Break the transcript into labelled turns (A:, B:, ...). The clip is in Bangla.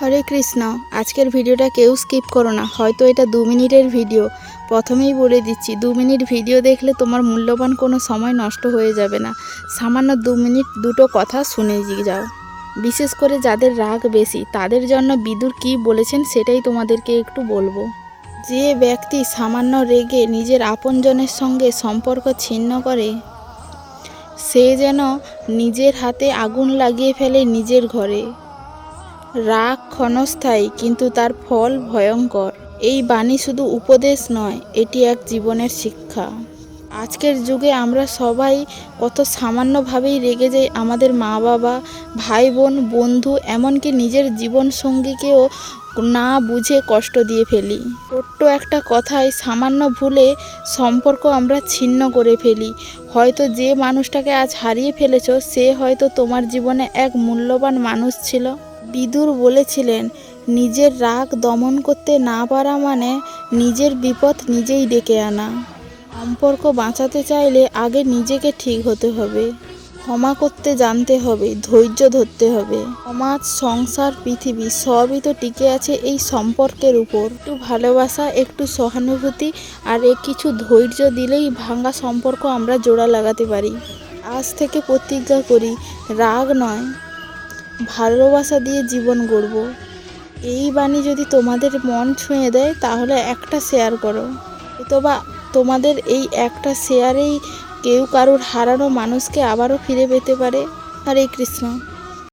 A: হরে কৃষ্ণ, আজকের ভিডিওটা কেউ স্কিপ করো না, হয়তো এটা দু মিনিটের ভিডিও। প্রথমেই বলে দিচ্ছি, দু মিনিট ভিডিও দেখলে তোমার মূল্যবান কোনো সময় নষ্ট হয়ে যাবে না। সামান্য দু মিনিট দুটো কথা শুনে যাও। বিশেষ করে যাদের রাগ বেশি, তাদের জন্য বিদুর কি বলেছেন সেটাই তোমাদেরকে একটু বলব। যে ব্যক্তি সামান্য রেগে নিজের আপনজনের সঙ্গে সম্পর্ক ছিন্ন করে, সে যেন নিজের হাতে আগুন লাগিয়ে ফেলে নিজের ঘরে। রাগ ক্ষণস্থায়ী, কিন্তু তার ফল ভয়ঙ্কর। এই বাণী শুধু উপদেশ নয়, এটি এক জীবনের শিক্ষা। আজকের যুগে আমরা সবাই কত সামান্যভাবেই রেগে যাই আমাদের মা বাবা ভাই বোন বন্ধু, এমনকি নিজের জীবন সঙ্গীকেও না বুঝে কষ্ট দিয়ে ফেলি। ছোট্ট একটা কথায় সামান্য ভুলে সম্পর্ক আমরা ছিন্ন করে ফেলি। হয়তো যে মানুষটাকে আজ হারিয়ে ফেলেছ, সে হয়তো তোমার জীবনে এক মূল্যবান মানুষ ছিল। বিদুর বলেছিলেন, নিজের রাগ দমন করতে না পারা মানে নিজের বিপদ নিজেই ডেকে আনা। সম্পর্ক বাঁচাতে চাইলে আগে নিজেকে ঠিক হতে হবে। ক্ষমা করতে জানতে হবে, ধৈর্য ধরতে হবে। সমাজ, সংসার, পৃথিবী সবই তো টিকে আছে এই সম্পর্কের উপর। একটু ভালোবাসা, একটু সহানুভূতি আর এ কিছু ধৈর্য দিলেই ভাঙা সম্পর্ক আমরা জোড়া লাগাতে পারি। আজ থেকে প্রতিজ্ঞা করি, রাগ নয়। ভালোবাসা দিয়ে জীবন গড়ব। এই বাণী যদি তোমাদের মন ছুঁয়ে দেয়, তাহলে একটা শেয়ার করো। অথবা তোমাদের এই একটা শেয়ারেই কেউ কারোর হারানো মানুষকে আবারও ফিরে পেতে পারে। হরে কৃষ্ণ।